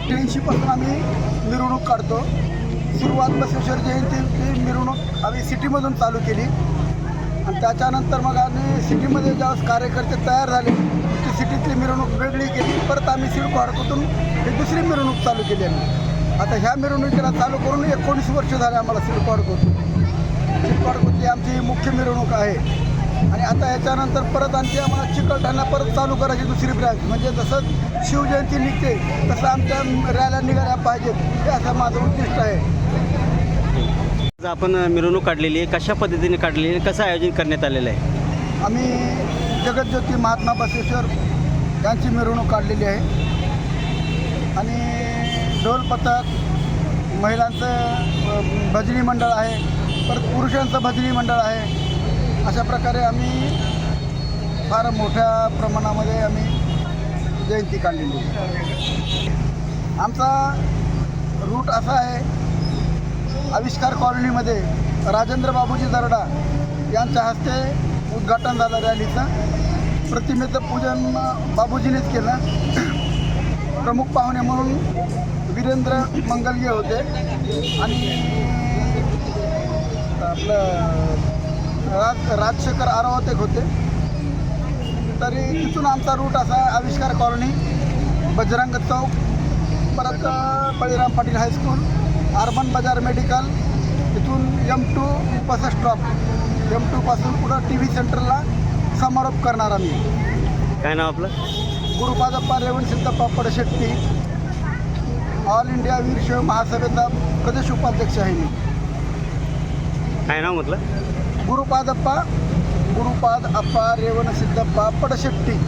अठ्ठ्याऐंशीपासून आम्ही मिरवणूक काढतो. सुरुवात बसवेश्वर जयंतीची मिरवणूक आम्ही सिटीमधून चालू केली. आणि त्याच्यानंतर मग आम्ही सिटीमध्ये ज्या कार्यकर्ते तयार झाले ती सिटीतली मिरवणूक वेगळी केली. परत आम्ही सिडको हडकोतून ही दुसरी मिरवणूक चालू केली आम्ही. आता ह्या मिरवणुकीला चालू करून एकोणीस वर्ष झाले आम्हाला सिडको हडकोतून सिडको आमची मुख्य मिरवणूक आहे. आणि आता याच्यानंतर परत आणखी आम्हाला चिकलठाणा परत चालू करायची दुसरी ब्रँच. म्हणजे जसं शिवजयंती निघते तसं आमच्या रॅल्या निघाल्या पाहिजेत. हे असं माझं उद्दिष्ट आहे. आज आपण मिरवणूक काढलेली आहे. कशा पद्धतीने काढलेली आहे? कसं आयोजन करण्यात आलेलं आहे? आम्ही जगतज्योती महात्मा बसवेश्वर यांची मिरवणूक काढलेली आहे. आणि ढोल पथक महिलांचं भजनी मंडळ आहे. परत पुरुषांचं भजनी मंडळ आहे. अशा प्रकारे आम्ही फार मोठ्या प्रमाणामध्ये आम्ही जयंती काढलेली आमचा रूट असा आहे आविष्कार कॉलनीमध्ये राजेंद्र बाबूजी दरडा यांच्या हस्ते उद्घाटन झालं रॅलीचं. प्रतिमेचं पूजन बाबूजीनेच केलं. प्रमुख पाहुणे म्हणून वीरेंद्र मंगलगे होते. आणि आपलं राज राजशेखर आरावत एक होते. तरी तिथून आमचा रूट असा आहे आविष्कार कॉलनी बजरंग चौक. परत Baliram Patil high school urban bazaar medical इथून M two bus stop M टूपासून पुढं टी व्ही सेंटरला समारोप करणार आम्ही. काय नाव आपलं? गुरुपादप्पा रेवण सिद्धप्पा पडशेट्टी ऑल इंडिया वीरशैव महासभेचा प्रदेश उपाध्यक्ष आहे मी. काय नाव म्हटलं? गुरुपादप्पा गुरुपाद अप्पा रेवण सिद्धप्पा पडशेट्टी